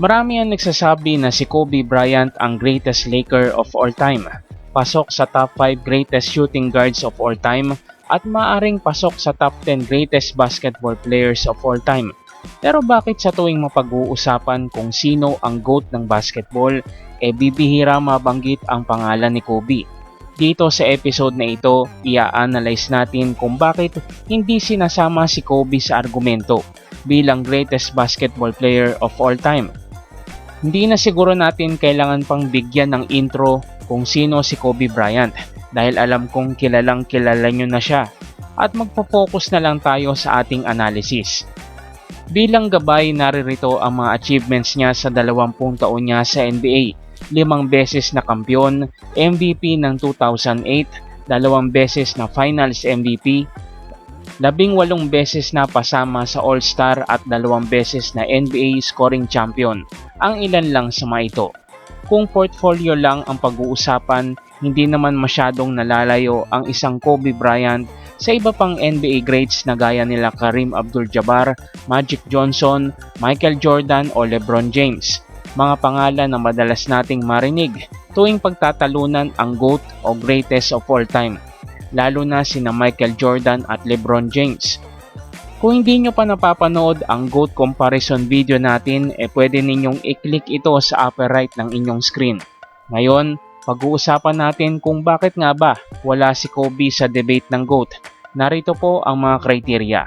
Marami ang nagsasabi na si Kobe Bryant ang greatest Laker of all time. Pasok sa top 5 greatest shooting guards of all time at maaring pasok sa top 10 greatest basketball players of all time. Pero bakit sa tuwing mapag-uusapan kung sino ang GOAT ng basketball, e eh bibihira mabanggit ang pangalan ni Kobe? Dito sa episode na ito, ia-analyze natin kung bakit hindi sinasama si Kobe sa argumento bilang greatest basketball player of all time. Hindi na siguro natin kailangan pang bigyan ng intro kung sino si Kobe Bryant dahil alam kong kilalang kilala nyo na siya at magpo-focus na lang tayo sa ating analysis. Bilang gabay naririto ang mga achievements niya sa 20 taon niya sa NBA. Limang beses na kampiyon, MVP ng 2008, dalawang beses na Finals MVP, labing walong beses na pasama sa All-Star at dalawang beses na NBA scoring champion. Ang ilan lang sa mga ito. Kung portfolio lang ang pag-uusapan, hindi naman masyadong nalalayo ang isang Kobe Bryant sa iba pang NBA greats na gaya nila Karim Abdul-Jabbar, Magic Johnson, Michael Jordan o LeBron James. Mga pangalan na madalas nating marinig tuwing pagtatalunan ang GOAT o greatest of all time, lalo na sina Michael Jordan at LeBron James. Kung hindi nyo pa napapanood ang GOAT comparison video natin, eh pwede ninyong i-click ito sa upper right ng inyong screen. Ngayon, pag-uusapan natin kung bakit nga ba wala si Kobe sa debate ng GOAT. Narito po ang mga kriteria.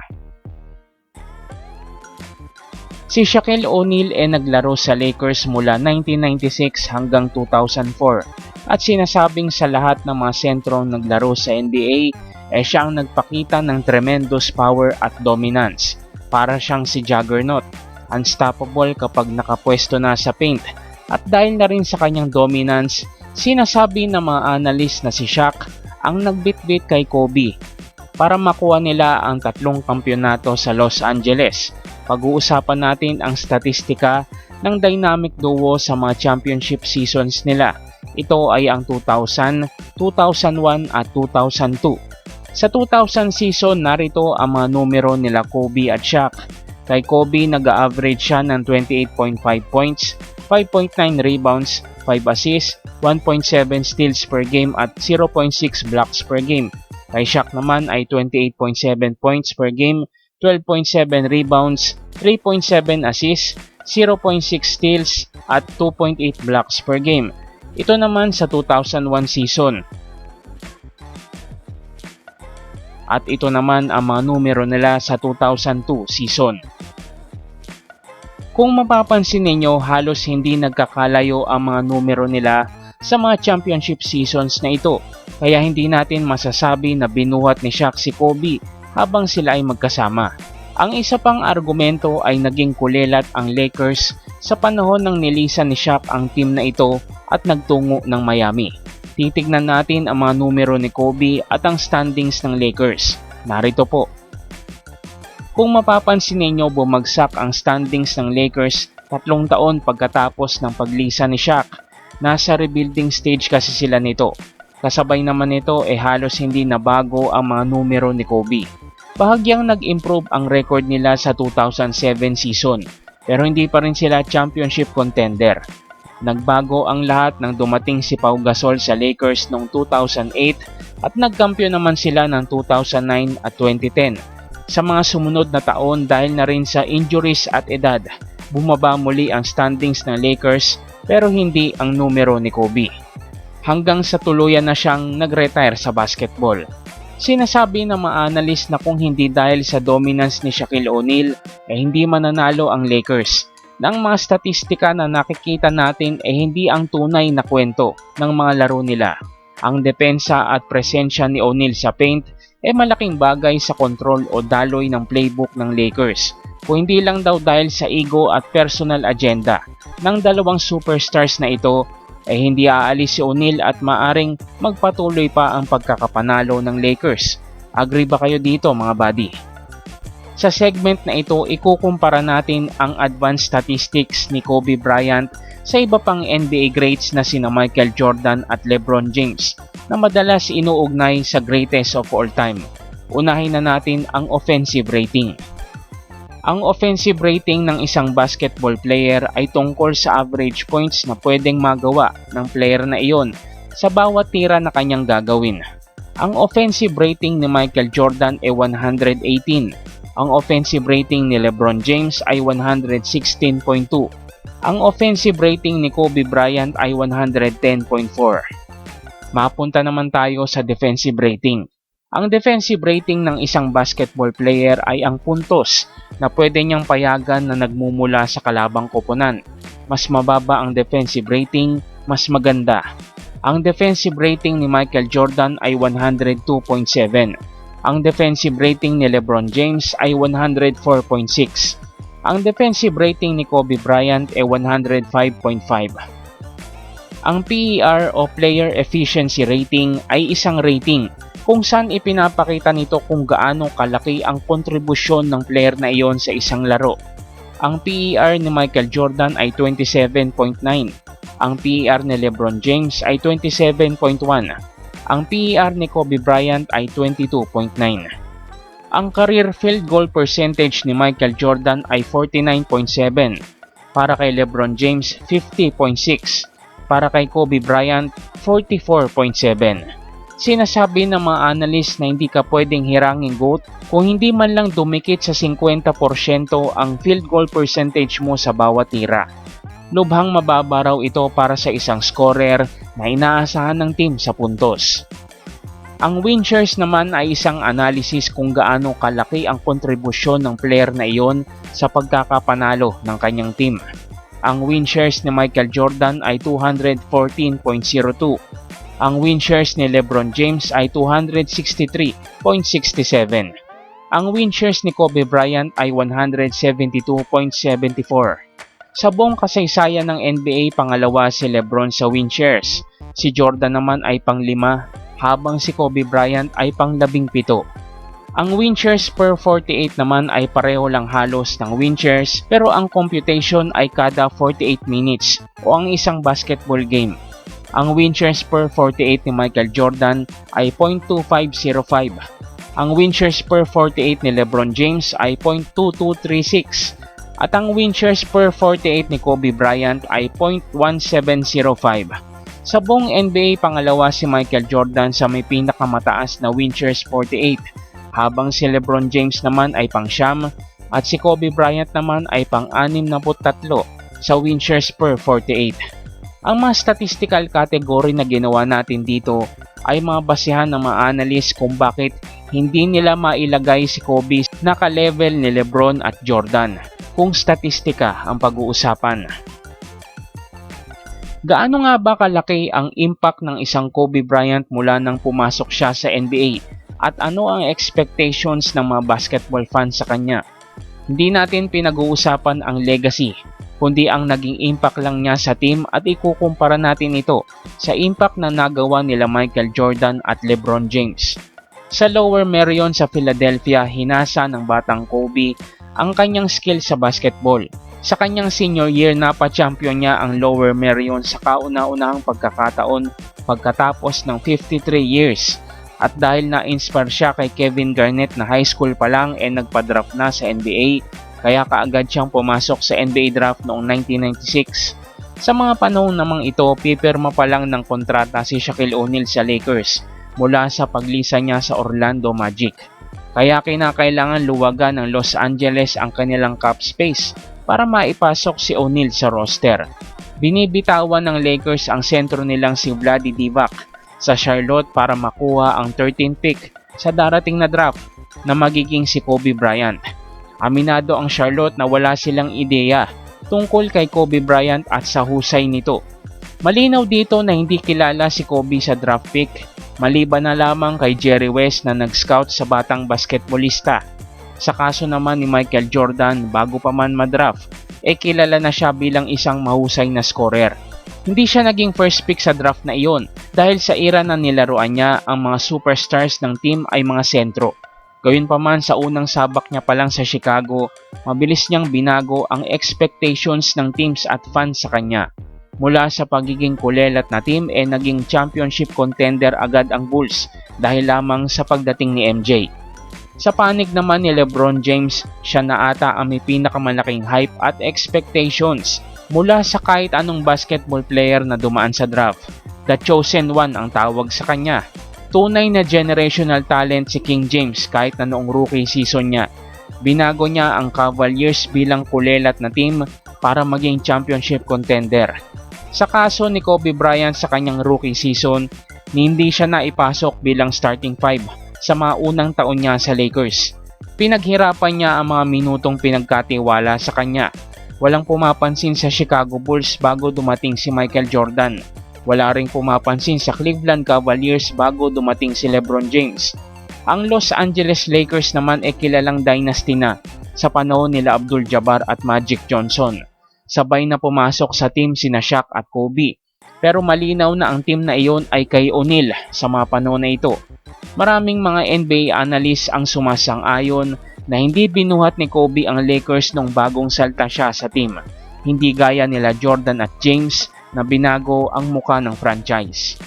Si Shaquille O'Neal ay naglaro sa Lakers mula 1996 hanggang 2004 at sinasabing sa lahat ng mga sentrong naglaro sa NBA ay siya ang nagpakita ng tremendous power at dominance. Para siyang si Juggernaut, unstoppable kapag nakapwesto na sa paint. At dahil na rin sa kanyang dominance, sinasabi ng mga analyst na si Shaq ang nagbitbit kay Kobe para makuha nila ang tatlong kampyonato sa Los Angeles pag-uusapan natin ang statistika ng dynamic duo sa mga championship seasons nila. Ito ay ang 2000, 2001 at 2002. Sa 2000 season, narito ang mga numero nila Kobe at Shaq. Kay Kobe, nag-average siya ng 28.5 points, 5.9 rebounds, 5 assists, 1.7 steals per game at 0.6 blocks per game. Kay Shaq naman ay 28.7 points per game, 12.7 rebounds, 3.7 assists, 0.6 steals at 2.8 blocks per game. Ito naman sa 2001 season. At ito naman ang mga numero nila sa 2002 season. Kung mapapansin ninyo, halos hindi nagkakalayo ang mga numero nila sa mga championship seasons na ito. Kaya hindi natin masasabi na binuhat ni Shaq si Kobe habang sila ay magkasama. Ang isa pang argumento ay naging kulelat ang Lakers sa panahon ng nilisan ni Shaq ang team na ito at nagtungo ng Miami. Titignan natin ang mga numero ni Kobe at ang standings ng Lakers. Narito po. Kung mapapansin ninyo bumagsak ang standings ng Lakers tatlong taon pagkatapos ng paglisa ni Shaq. Nasa rebuilding stage kasi sila nito. Kasabay naman nito eh halos hindi nabago ang mga numero ni Kobe. Bahagyang nag-improve ang record nila sa 2007 season pero hindi pa rin sila championship contender. Nagbago ang lahat nang dumating si Pau Gasol sa Lakers noong 2008 at nagkampiyon naman sila ng 2009 at 2010. Sa mga sumunod na taon dahil na rin sa injuries at edad, bumaba muli ang standings ng Lakers pero hindi ang numero ni Kobe. Hanggang sa tuluyan na siyang nag-retire sa basketball. Sinasabi ng mga analyst na kung hindi dahil sa dominance ni Shaquille O'Neal ay eh hindi mananalo ang Lakers. Nang mga statistika na nakikita natin ay eh hindi ang tunay na kwento ng mga laro nila. Ang depensa at presensya ni O'Neal sa paint ay eh malaking bagay sa control o daloy ng playbook ng Lakers. Kung hindi lang daw dahil sa ego at personal agenda ng dalawang superstars na ito ay eh hindi aalis si O'Neal at maaring magpatuloy pa ang pagkakapanalo ng Lakers. Agree ba kayo dito mga buddy? Sa segment na ito, ikukumpara natin ang advanced statistics ni Kobe Bryant sa iba pang NBA greats na sina Michael Jordan at LeBron James na madalas inuugnay sa greatest of all time. Unahin na natin ang offensive rating. Ang offensive rating ng isang basketball player ay tungkol sa average points na pwedeng magawa ng player na iyon sa bawat tira na kanyang gagawin. Ang offensive rating ni Michael Jordan ay 118. Ang offensive rating ni LeBron James ay 116.2. Ang offensive rating ni Kobe Bryant ay 110.4. Mapunta naman tayo sa defensive rating. Ang defensive rating ng isang basketball player ay ang puntos na pwede niyang payagan na nagmumula sa kalabang koponan. Mas mababa ang defensive rating, mas maganda. Ang defensive rating ni Michael Jordan ay 102.7. Ang defensive rating ni LeBron James ay 104.6. Ang defensive rating ni Kobe Bryant ay 105.5. Ang PER o Player Efficiency Rating ay isang rating kung saan ipinapakita nito kung gaano kalaki ang kontribusyon ng player na iyon sa isang laro. Ang PER ni Michael Jordan ay 27.9. Ang PER ni LeBron James ay 27.1. Ang PER ni Kobe Bryant ay 22.9. Ang career field goal percentage ni Michael Jordan ay 49.7. Para kay LeBron James, 50.6. Para kay Kobe Bryant, 44.7. Sinasabi ng mga analyst na hindi ka pwedeng hirangin GOAT kung hindi man lang dumikit sa 50% ang field goal percentage mo sa bawat tira. Lubhang mababa raw ito para sa isang scorer na inaasahan ng team sa puntos. Ang win shares naman ay isang analysis kung gaano kalaki ang kontribusyon ng player na iyon sa pagkakapanalo ng kanyang team. Ang win shares ni Michael Jordan ay 214.02 ang win shares ni LeBron James ay 263.67. Ang win shares ni Kobe Bryant ay 172.74. Sa buong kasaysayan ng NBA, pangalawa si LeBron sa win shares. Si Jordan naman ay panglima, habang si Kobe Bryant ay panglabing pito. Ang win shares per 48 naman ay pareho lang halos ng win shares pero ang computation ay kada 48 minutes o ang isang basketball game. Ang win shares per 48 ni Michael Jordan ay 0.2505. Ang win shares per 48 ni LeBron James ay 0.2236. At ang win shares per 48 ni Kobe Bryant ay 0.1705. Sa buong NBA, pangalawa si Michael Jordan sa may pinakamataas na win shares 48, habang si LeBron James naman ay pang siyam at si Kobe Bryant naman ay pang 63 sa win shares per 48. Ang mga statistical category na ginawa natin dito ay mga basihan ng mga analyst kung bakit hindi nila mailagay si Kobe na ka-level ni Lebron at Jordan kung statistika ang pag-uusapan. Gaano nga ba kalaki ang impact ng isang Kobe Bryant mula nang pumasok siya sa NBA at ano ang expectations ng mga basketball fans sa kanya? Hindi natin pinag-uusapan ang legacy kundi ang naging impact lang niya sa team at ikukumpara natin ito sa impact na nagawa nila Michael Jordan at LeBron James. Sa Lower Merion sa Philadelphia, hinasa ng batang Kobe ang kanyang skill sa basketball. Sa kanyang senior year, napa-champion niya ang Lower Merion sa kauna-unahang pagkakataon pagkatapos ng 53 years. At dahil na-inspire siya kay Kevin Garnett na high school pa lang e nagpa-draft na sa NBA, kaya kaagad siyang pumasok sa NBA draft noong 1996. Sa mga panahon namang ito, pipirma pa lang ng kontrata si Shaquille O'Neal sa Lakers mula sa paglisa niya sa Orlando Magic. Kaya kinakailangan luwagan ng Los Angeles ang kanilang cap space para maipasok si O'Neal sa roster. Binibitawan ng Lakers ang sentro nilang si Vladi Divac sa Charlotte para makuha ang 13th pick sa darating na draft na magiging si Kobe Bryant. Aminado ang Charlotte na wala silang ideya tungkol kay Kobe Bryant at sa husay nito. Malinaw dito na hindi kilala si Kobe sa draft pick maliban na lamang kay Jerry West na nag-scout sa batang basketballista. Sa kaso naman ni Michael Jordan bago pa man madraft, eh kilala na siya bilang isang mahusay na scorer. Hindi siya naging first pick sa draft na iyon dahil sa era na nilaruan niya ang mga superstars ng team ay mga sentro. Gayunpaman sa unang sabak niya pa lang sa Chicago, mabilis niyang binago ang expectations ng teams at fans sa kanya. Mula sa pagiging kulelat na team e eh naging championship contender agad ang Bulls dahil lamang sa pagdating ni MJ. Sa panig naman ni Lebron James, siya na ata ang may pinakamalaking hype at expectations mula sa kahit anong basketball player na dumaan sa draft. The Chosen One ang tawag sa kanya. Tunay na generational talent si King James kahit na noong rookie season niya. Binago niya ang Cavaliers bilang kulelat na team para maging championship contender. Sa kaso ni Kobe Bryant sa kanyang rookie season, hindi siya naipasok bilang starting five sa mga unang taon niya sa Lakers. Pinaghirapan niya ang mga minutong pinagkatiwala sa kanya. Walang pumapansin sa Chicago Bulls bago dumating si Michael Jordan. Wala ring pumapansin sa Cleveland Cavaliers bago dumating si LeBron James. Ang Los Angeles Lakers naman ay kilalang dynasty na sa panahon nila Abdul Jabbar at Magic Johnson. Sabay na pumasok sa team sina Shaq at Kobe. Pero malinaw na ang team na iyon ay kay O'Neal sa mga panahon na ito. Maraming mga NBA analysts ang sumasang-ayon na hindi binuhat ni Kobe ang Lakers nung bagong salta siya sa team. Hindi gaya nila Jordan at James na binago ang muka ng franchise.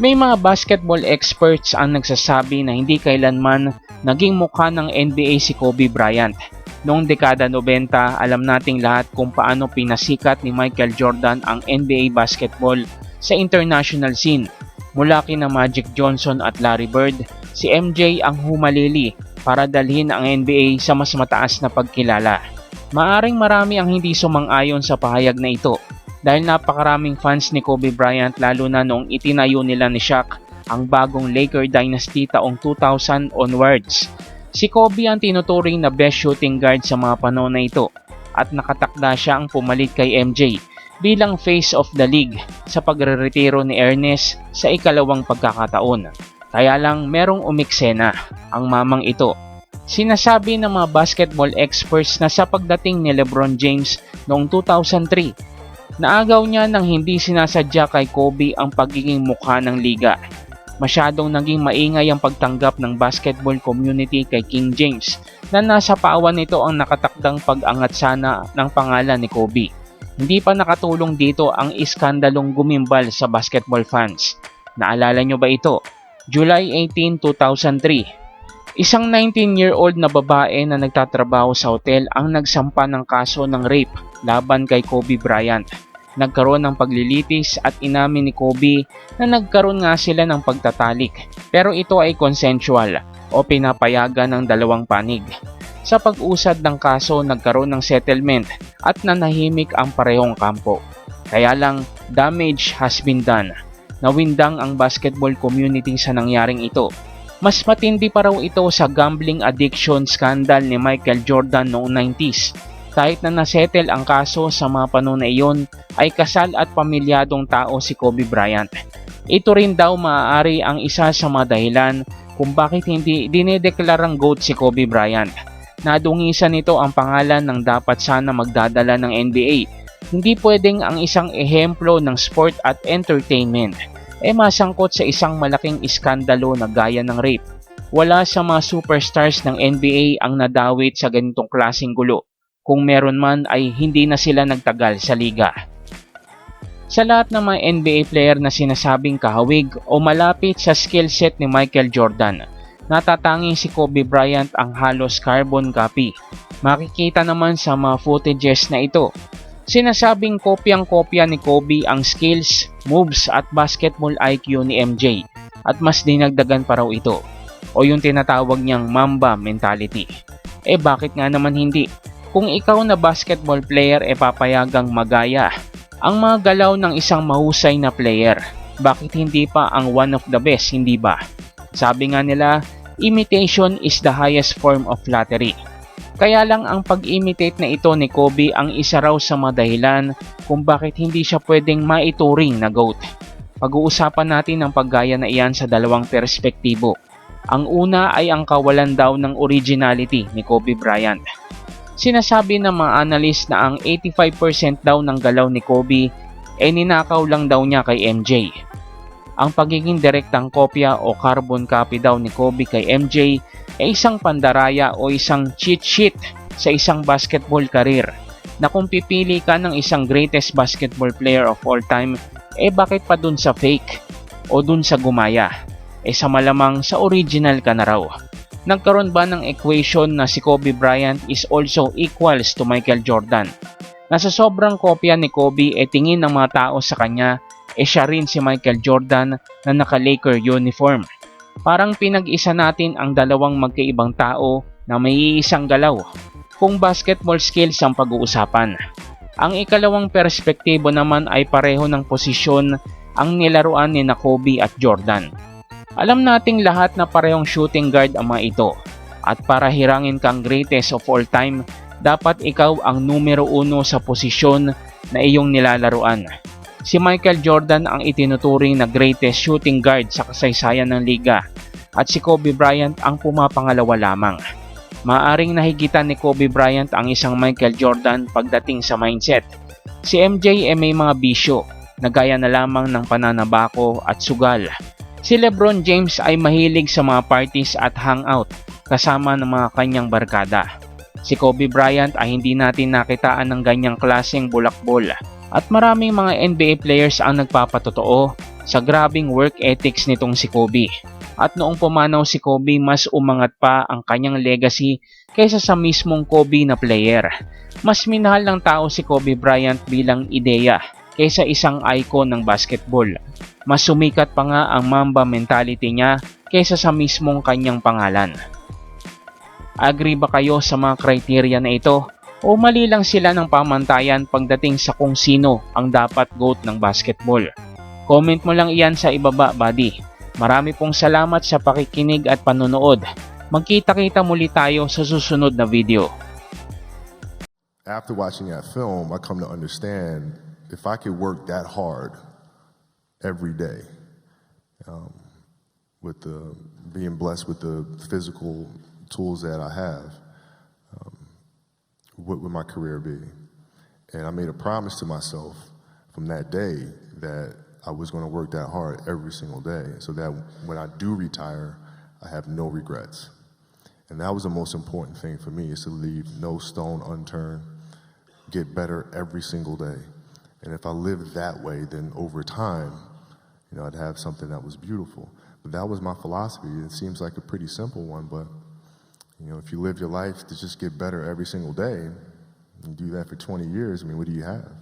May mga basketball experts ang nagsasabi na hindi kailanman naging mukha ng NBA si Kobe Bryant. Noong dekada 90, alam nating lahat kung paano pinasikat ni Michael Jordan ang NBA basketball sa international scene. Mula kina Magic Johnson at Larry Bird, si MJ ang humalili para dalhin ang NBA sa mas mataas na pagkilala. Maaring marami ang hindi sumang-ayon sa pahayag na ito dahil napakaraming fans ni Kobe Bryant lalo na noong itinayo nila ni Shaq ang bagong Laker Dynasty taong 2000 onwards. Si Kobe ang tinuturing na best shooting guard sa mga panahon na ito at nakatakda siya ang pumalit kay MJ bilang face of the league sa pagreretiro ni Ernest sa ikalawang pagkakataon. Kaya lang merong umiksena ang mamang ito Sinasabi ng mga basketball experts na sa pagdating ni LeBron James noong 2003, naagaw niya nang hindi sinasadya kay Kobe ang pagiging mukha ng liga. Masyadong naging maingay ang pagtanggap ng basketball community kay King James na nasa paawan nito ang nakatakdang pag-angat sana ng pangalan ni Kobe. Hindi pa nakatulong dito ang iskandalong gumimbal sa basketball fans. Naalala nyo ba ito? July 18, 2003, Isang 19-year-old na babae na nagtatrabaho sa hotel ang nagsampa ng kaso ng rape laban kay Kobe Bryant. Nagkaroon ng paglilitis at inamin ni Kobe na nagkaroon nga sila ng pagtatalik pero ito ay consensual o pinapayagan ng dalawang panig. Sa pag-usad ng kaso nagkaroon ng settlement at nanahimik ang parehong kampo. Kaya lang damage has been done. Nawindang ang basketball community sa nangyaring ito mas matindi pa raw ito sa gambling addiction scandal ni Michael Jordan noong 90s. Kahit na nasettle ang kaso sa mga panahon na iyon, ay kasal at pamilyadong tao si Kobe Bryant. Ito rin daw maaari ang isa sa mga dahilan kung bakit hindi dinedeklarang GOAT si Kobe Bryant. Nadungisan nito ang pangalan ng dapat sana magdadala ng NBA. Hindi pwedeng ang isang ehemplo ng sport at entertainment e masangkot sa isang malaking iskandalo na gaya ng rape. Wala sa mga superstars ng NBA ang nadawit sa ganitong klaseng gulo. Kung meron man ay hindi na sila nagtagal sa liga. Sa lahat ng mga NBA player na sinasabing kahawig o malapit sa skill set ni Michael Jordan, natatanging si Kobe Bryant ang halos carbon copy. Makikita naman sa mga footages na ito Sinasabing kopyang-kopya ni Kobe ang skills, moves at basketball IQ ni MJ at mas dinagdagan pa raw ito o yung tinatawag niyang Mamba mentality. Eh bakit nga naman hindi? Kung ikaw na basketball player e eh papayagang magaya ang mga galaw ng isang mahusay na player, bakit hindi pa ang one of the best, hindi ba? Sabi nga nila, imitation is the highest form of flattery. Kaya lang ang pag-imitate na ito ni Kobe ang isa raw sa mga dahilan kung bakit hindi siya pwedeng maituring na GOAT. Pag-uusapan natin ang paggaya na iyan sa dalawang perspektibo. Ang una ay ang kawalan daw ng originality ni Kobe Bryant. Sinasabi ng mga analyst na ang 85% daw ng galaw ni Kobe ay ninakaw lang daw niya kay MJ. Ang pagiging direktang kopya o carbon copy daw ni Kobe kay MJ ay isang pandaraya o isang cheat sheet sa isang basketball career na kung pipili ka ng isang greatest basketball player of all time, eh bakit pa dun sa fake o dun sa gumaya? eh sa malamang sa original ka na raw. Nagkaroon ba ng equation na si Kobe Bryant is also equals to Michael Jordan? Na sa sobrang kopya ni Kobe e tingin ng mga tao sa kanya e siya rin si Michael Jordan na naka-Laker uniform. Parang pinag-isa natin ang dalawang magkaibang tao na may isang galaw kung basketball skills ang pag-uusapan. Ang ikalawang perspektibo naman ay pareho ng posisyon ang nilaruan ni na Kobe at Jordan. Alam nating lahat na parehong shooting guard ang mga ito at para hirangin kang greatest of all time, dapat ikaw ang numero uno sa posisyon na iyong nilalaruan. Si Michael Jordan ang itinuturing na greatest shooting guard sa kasaysayan ng liga at si Kobe Bryant ang pumapangalawa lamang. Maaring nahigitan ni Kobe Bryant ang isang Michael Jordan pagdating sa mindset. Si MJ ay may mga bisyo na gaya na lamang ng pananabako at sugal. Si Lebron James ay mahilig sa mga parties at hangout kasama ng mga kanyang barkada. Si Kobe Bryant ay hindi natin nakitaan ng ganyang klaseng bulakbol at maraming mga NBA players ang nagpapatotoo sa grabing work ethics nitong si Kobe. At noong pumanaw si Kobe, mas umangat pa ang kanyang legacy kaysa sa mismong Kobe na player. Mas minahal ng tao si Kobe Bryant bilang ideya kaysa isang icon ng basketball. Mas sumikat pa nga ang Mamba mentality niya kaysa sa mismong kanyang pangalan. Agree ba kayo sa mga criteria na ito? O mali lang sila ng pamantayan pagdating sa kung sino ang dapat GOAT ng basketball? Comment mo lang iyan sa ibaba, buddy. Marami pong salamat sa pakikinig at panonood. Magkita-kita muli tayo sa susunod na video. after watching that film, I come to understand if I could work that hard every day, um, with the being blessed with the physical tools that I have, what would my career be? And I made a promise to myself from that day that I was going to work that hard every single day, so that when I do retire, I have no regrets. And that was the most important thing for me is to leave no stone unturned, get better every single day. And if I lived that way, then over time, you know, I'd have something that was beautiful. But that was my philosophy. It seems like a pretty simple one, but you know, if you live your life to just get better every single day, you do that for 20 years, I mean, what do you have?